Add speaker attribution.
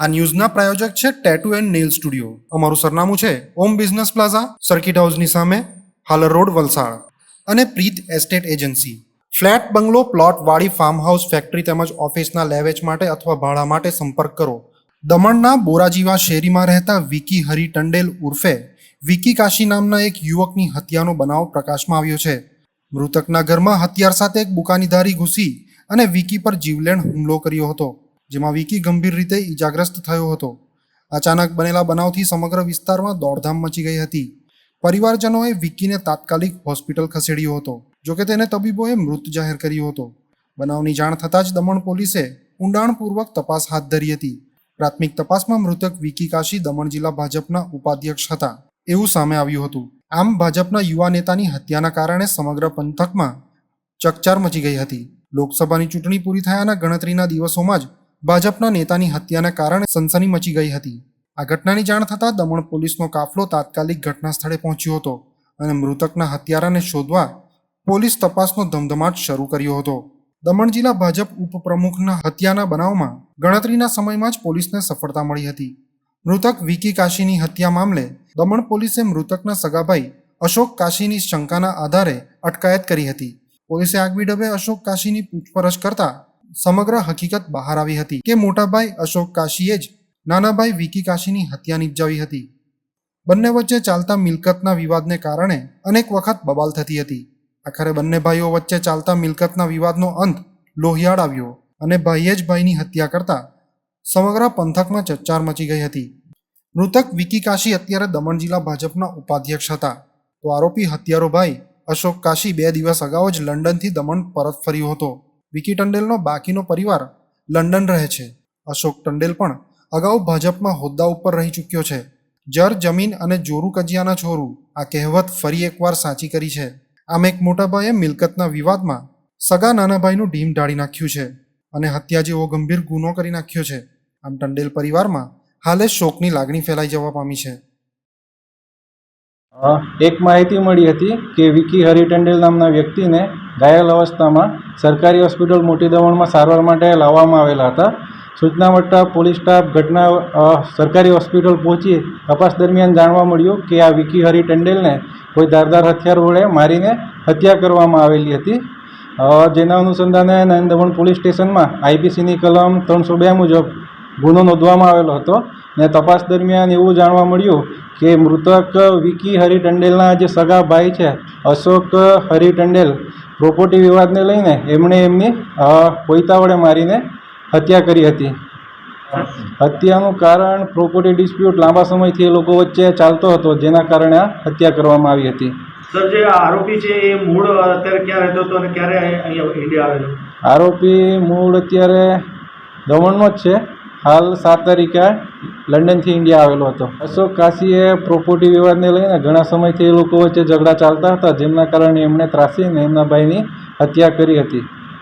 Speaker 1: આ ન્યૂઝના પ્રાયોજક છે tattoo and nail studio અમારું સરનામું છે ઓમ બિઝનેસ પ્લાઝા સર્કિટ હાઉસની સામે, હાલર રોડ, વલસાડ. અને Preet estate agency flat, bungalow, plot, વાડી ફાર્મ હાઉસ ફેક્ટરી તેમજ ઓફિસના લેવેચ માટે અથવા ભાડા માટે સંપર્ક કરો. દમણના બોરાજીવા શેરીમાં રહેતા વિકી હરિ ટંડેલ ઉર્ફે વિકી કાશી નામના એક યુવકની હત્યાનો બનાવ પ્રકાશમાં આવ્યો છે. મૃતકના ઘરમાં હથિયાર સાથે એક બુકાનીધારી ઘૂસી અને વિકી પર જીવલેણ હુમલો કર્યો હતો. જેમાં વિકી ગંભીર રીતે ઈજાગ્રસ્ત થયો હતો. અચાનક બનેલા બનાવથી સમગ્ર વિસ્તારમાં દોડધામ મચી ગઈ હતી. પરિવારજનોએ વિકીને તાત્કાલિક હોસ્પિટલ ખસેડ્યો હતો જોકે તેને તબીબોએ મૃત જાહેર કર્યો હતો. બનાવની જાણ થતાં જ દમણ પોલીસે ઊંડાણપૂર્વક તપાસ હાથ ધરી હતી. પ્રાથમિક તપાસમાં મૃતક વિકી કાશી દમણ જિલ્લા ભાજપના ઉપાધ્યક્ષ હતા. એવું સામે આવ્યું હતું. આમ ભાજપના યુવા નેતાની હત્યાના કારણે સમગ્ર પંથકમાં ચકચાર મચી ગઈ હતી. લોકસભાની ચૂંટણી પૂરી થયાના ગણતરીના દિવસોમાં જ ભાજપના નેતાની હત્યાના કારણે સનસની મચી ગઈ હતી. આ ઘટનાની જાણ થતાં દમણ પોલીસનો કાફલો તાત્કાલિક ઘટના સ્થળે પહોંચ્યો હતો અને મૃતકના હત્યારાને શોધવા પોલીસ તપાસનો ધમધમાટ શરૂ કર્યો હતો. દમણ જિલ્લા ભાજપ ઉપપ્રમુખના હત્યાના બનાવમાં ગણતરીના સમયમાં જ પોલીસને સફળતા મળી હતી. મૃતક વિકી કાશીની હત્યા મામલે દમણ પોલીસે મૃતકના સગાભાઈ અશોક કાશીની શંકાના આધારે અટકાયત કરી હતી. પોલીસે આગવી ડબે અશોક કાશીની પૂછપરછ કરતા સમગ્ર હકીકત બહાર આવી હતી કે મોટાભાઈ અશોક કાશીએ જ નાનાભાઈ વિકી કાશીની હત્યા નિપજાવી હતી. બંને વચ્ચે ચાલતા મિલકતના વિવાદને કારણે અનેક વખત બબાલ થતી હતી. આખરે બંને ભાઈઓ વચ્ચે ચાલતા મિલકતના વિવાદનો અંત લોહિયાળ આવ્યો અને ભાઈએ જ ભાઈની હત્યા કરતા સમગ્ર પંથકમાં ચર્ચાર મચી ગઈ હતી. મૃતક વિકી કાશી અત્યારે દમણ જિલ્લા ભાજપના ઉપાધ્યક્ષ હતા. તો આરોપી હત્યારો ભાઈ અશોક કાશી બે દિવસ અગાઉ જ લંડનથી દમણ પરત ફર્યો હતો. વિકી ટંડેલનો બાકીનો પરિવાર લંડન રહે છે. અશોક ટંડેલ પણ અગાઉ ભાજપમાં હોદ્દા ઉપર રહી ચૂક્યો છે. જર, જમીન અને જોરુ કજિયાના છોરું આ કહેવત ફરી એકવાર સાચી કરી છે. આમ એક મોટાભાઈએ મિલકતના વિવાદમાં સગા નાના ભાઈનું ઢીમ ઢાળી નાખ્યું છે અને હત્યા જેવો ગંભીર ગુનો કરી નાખ્યો છે. આમ ટંડેલ પરિવારમાં હાલે શોકની લાગણી ફેલાઈ જવા પામી છે.
Speaker 2: એક માહિતી મળી હતી કે વિકી હરી ટંડેલ નામના વ્યક્તિને ઘાયલ અવસ્થામાં સરકારી હોસ્પિટલ મોટી દમણમાં સારવાર માટે લાવવામાં આવેલા હતા. સૂચના મળતા પોલીસ સ્ટાફ ઘટના સરકારી હોસ્પિટલ પહોંચી તપાસ દરમિયાન જાણવા મળ્યું કે આ વિકી હરી ટંડેલને કોઈ ધારદાર હથિયાર વડે મારીને હત્યા કરવામાં આવેલી હતી. જેના અનુસંધાને દમણ પોલીસ સ્ટેશનમાં આઈપીસીની કલમ ત્રણસો બે મુજબ ગુનો નોંધવામાં આવેલો હતો ને તપાસ દરમિયાન એવું જાણવા મળ્યું કે મૃતક વિકી હરી ટંડેલના જે સગા ભાઈ છે, અશોક હરી ટંડેલ પ્રોપર્ટી વિવાદને લઈને એમણે એમની કોઈતા વડે મારીને હત્યા કરી હતી. હત્યાનું કારણ પ્રોપર્ટી ડિસ્પ્યુટ લાંબા સમયથી એ લોકો વચ્ચે ચાલતો હતો જેના કારણે આ હત્યા કરવામાં આવી હતી.
Speaker 3: સર જે આરોપી છે એ મૂળ અત્યારે ક્યાં રહેતો હતો અને ક્યારે અહીંયા ઇન્ડિયા આવેલો?
Speaker 2: આરોપી મૂળ અત્યારે દમણનો જ છે. હાલ સાત તારીખે લંડનથી ઇન્ડિયા આવેલો હતો. અશોક કાશીએ પ્રોપર્ટી વિવાદને લઈને ઘણા સમયથી એ લોકો વચ્ચે ઝઘડા ચાલતા હતા, જેમના કારણે એમણે ત્રાસીને એમના ભાઈની હત્યા કરી હતી.